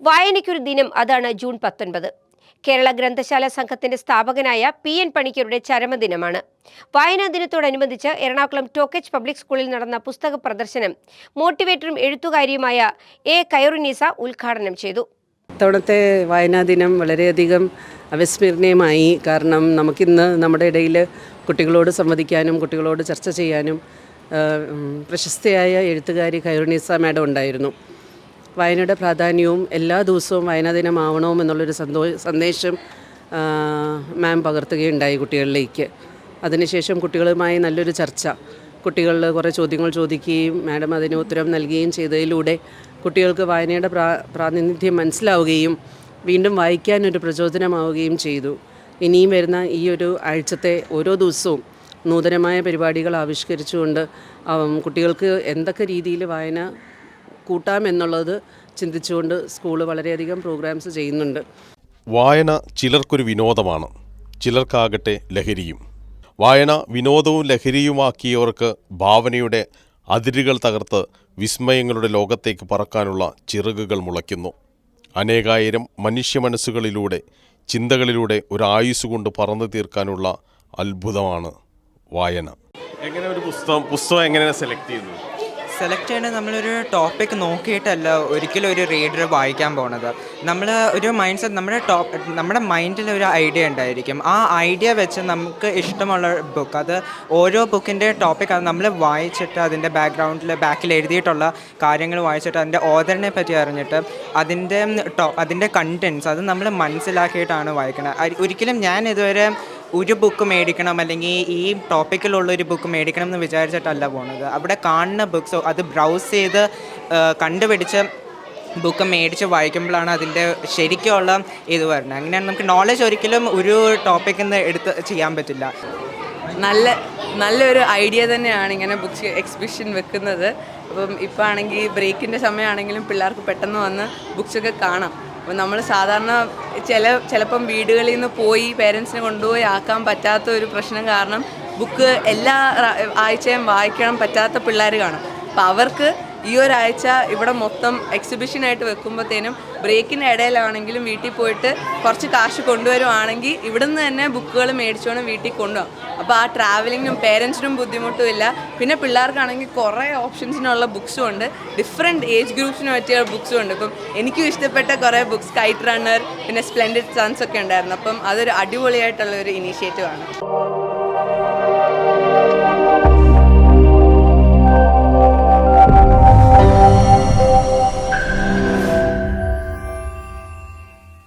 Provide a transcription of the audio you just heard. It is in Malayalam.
വായനയ്ക്കൊരു ദിനം അതാണ് ജൂൺ പത്തൊൻപത്. കേരള ഗ്രന്ഥശാല സംഘത്തിന്റെ സ്ഥാപകനായ പി എൻ പണിക്കരുടെ ചരമദിനമാണ്. വായനാ ദിനത്തോടനുബന്ധിച്ച് എറണാകുളം ടോക്കച്ച് പബ്ലിക് സ്കൂളിൽ നടന്ന പുസ്തക പ്രദർശനം മോട്ടിവേറ്ററും എഴുത്തുകാരിയുമായ എ കയറുനീസ ഉദ്ഘാടനം ചെയ്തു. ഇത്തവണത്തെ വായനാ ദിനം വളരെയധികം അവിസ്മരണീയമായി. കാരണം നമുക്കിന്ന് നമ്മുടെ ഇടയിൽ കുട്ടികളോട് സംവദിക്കാനും കുട്ടികളോട് ചർച്ച ചെയ്യാനും പ്രശസ്തയായ എഴുത്തുകാരി ഖൈറുനീസ മാഡം ഉണ്ടായിരുന്നു. വായനയുടെ പ്രാധാന്യവും എല്ലാ ദിവസവും വായനാ ദിനമാവണവും എന്നുള്ളൊരു സന്തോ സന്ദേശം മാം പകർത്തുകയുണ്ടായി കുട്ടികളിലേക്ക്. അതിനുശേഷം കുട്ടികളുമായി നല്ലൊരു ചർച്ച. കുട്ടികൾ കുറേ ചോദ്യങ്ങൾ ചോദിക്കുകയും മാഡം അതിന് ഉത്തരം നൽകുകയും ചെയ്തതിലൂടെ കുട്ടികൾക്ക് വായനയുടെ പ്രാ പ്രാതിനിധ്യം മനസ്സിലാവുകയും വീണ്ടും വായിക്കാനൊരു പ്രചോദനമാവുകയും ചെയ്തു. ഇനിയും വരുന്ന ഈ ഒരു ആഴ്ചത്തെ ഓരോ ദിവസവും നൂതനമായ പരിപാടികൾ ആവിഷ്കരിച്ചുകൊണ്ട് കുട്ടികൾക്ക് എന്തൊക്കെ രീതിയിൽ വായന കൂട്ടാമെന്നുള്ളത് ചിന്തിച്ചുകൊണ്ട് സ്കൂൾ വളരെയധികം പ്രോഗ്രാംസ് ചെയ്യുന്നുണ്ട്. വായന ചിലർക്കൊരു വിനോദമാണ്. ചിലർക്കാകട്ടെ ലഹരിയും. വായന വിനോദവും ലഹരിയുമാക്കിയവർക്ക് ഭാവനയുടെ അതിരുകൾ തകർത്ത് വിസ്മയങ്ങളുടെ ലോകത്തേക്ക് പറക്കാനുള്ള ചിറകുകൾ മുളയ്ക്കുന്നു. അനേകായിരം മനുഷ്യ മനസ്സുകളിലൂടെ ചിന്തകളിലൂടെ ഒരു ആയുസ് കൊണ്ട് പറന്നു തീർക്കാനുള്ള അത്ഭുതമാണ് വായന. എങ്ങനെ ഒരു പുസ്തകം പുസ്തകം എങ്ങനെയാണ് സെലക്ട് ചെയ്യുന്നു? സെലക്ട് ചെയ്യണത് നമ്മളൊരു ടോപ്പിക് നോക്കിയിട്ടല്ല ഒരിക്കലും ഒരു റീഡർ വായിക്കാൻ പോണത്. നമ്മൾ ഒരു മൈൻഡ് സെറ്റ് നമ്മുടെ ടോപ്പ് നമ്മുടെ മൈൻഡിൽ ഒരു ഐഡിയ ഉണ്ടായിരിക്കും. ആ ഐഡിയ വെച്ച് നമുക്ക് ഇഷ്ടമുള്ള ബുക്ക് അത് ഓരോ ബുക്കിന്റെ ടോപ്പിക് അത് നമ്മൾ വായിച്ചിട്ട് അതിന്റെ ബാക്ക്ഗ്രൗണ്ടിൽ ബാക്കിൽ എഴുതിയിട്ടുള്ള കാര്യങ്ങൾ വായിച്ചിട്ട് അതിന്റെ ഓദറിനെ പറ്റി അറിഞ്ഞിട്ട് അതിന്റെ ടോ അതിന്റെ കണ്ടൻസ് അത് നമ്മൾ മനസ്സിലാക്കിയിട്ടാണ് വായിക്കുന്നത് ഒരിക്കലും ഞാൻ ഇതുവരെ ഒരു ബുക്ക് മേടിക്കണം അല്ലെങ്കിൽ ഈ ടോപ്പിക്കിലുള്ള ഒരു ബുക്ക് മേടിക്കണം എന്ന് വിചാരിച്ചിട്ടല്ല പോണത്. അവിടെ കാണുന്ന ബുക്ക്സ് അത് ബ്രൗസ് ചെയ്ത് കണ്ടുപിടിച്ച് ബുക്ക് മേടിച്ച് വായിക്കുമ്പോഴാണ് അതിന്റെ ശരിക്കുള്ള ഇത് വരുന്നത്. അങ്ങനെയാണ് നമുക്ക് നോളജ് ഒരിക്കലും ഒരു ടോപ്പിക്കിൽ നിന്ന് എടുത്ത് ചെയ്യാൻ പറ്റില്ല. നല്ല നല്ലൊരു ഐഡിയ തന്നെയാണ് ഇങ്ങനെ ബുക്സ് എക്സിബിഷൻ വെക്കുന്നത്. അപ്പം ഇപ്പോൾ ആണെങ്കിൽ ബ്രേക്കിന്റെ സമയമാണെങ്കിലും പിള്ളേർക്ക് പെട്ടെന്ന് വന്ന് ബുക്സൊക്കെ കാണാം. അപ്പം നമ്മൾ സാധാരണ ചില ചിലപ്പം വീടുകളിൽ നിന്ന് പോയി പേരൻസിനെ കൊണ്ടുപോയി ആക്കാൻ പറ്റാത്ത ഒരു പ്രശ്നം കാരണം ബുക്ക് എല്ലാ ആഴ്ചയും വായിക്കണം പറ്റാത്ത പിള്ളേർ കാണും. അപ്പം അവർക്ക് ഈ ഒരാഴ്ച ഇവിടെ മൊത്തം എക്സിബിഷനായിട്ട് വെക്കുമ്പോഴത്തേനും ബ്രേക്കിന്റെ ഇടയിലാണെങ്കിലും വീട്ടിൽ പോയിട്ട് കുറച്ച് കാശ് കൊണ്ടുവരുവാണെങ്കിൽ ഇവിടുന്ന് തന്നെ ബുക്കുകൾ മേടിച്ചോണം വീട്ടിൽ കൊണ്ടുപോകും അപ്പോൾ ആ ട്രാവലിങ്ങിനും പേരൻസിനും ബുദ്ധിമുട്ടുമില്ല പിന്നെ പിള്ളേർക്കാണെങ്കിൽ കുറേ ഓപ്ഷൻസിനുള്ള ബുക്സും ഉണ്ട്. ഡിഫറെന്റ് ഏജ് ഗ്രൂപ്പ്സിന് പറ്റിയ ബുക്സും ഉണ്ട്. ഇപ്പം എനിക്കും ഇഷ്ടപ്പെട്ട കുറേ ബുക്സ് കൈറ്റ് റണ്ണർ പിന്നെ സ്പ്ലെൻഡിഡ് സൺസ് ഒക്കെ ഉണ്ടായിരുന്നു. അപ്പം അതൊരു അടിപൊളിയായിട്ടുള്ള ഒരു ഇനീഷ്യേറ്റീവ് ആണ്.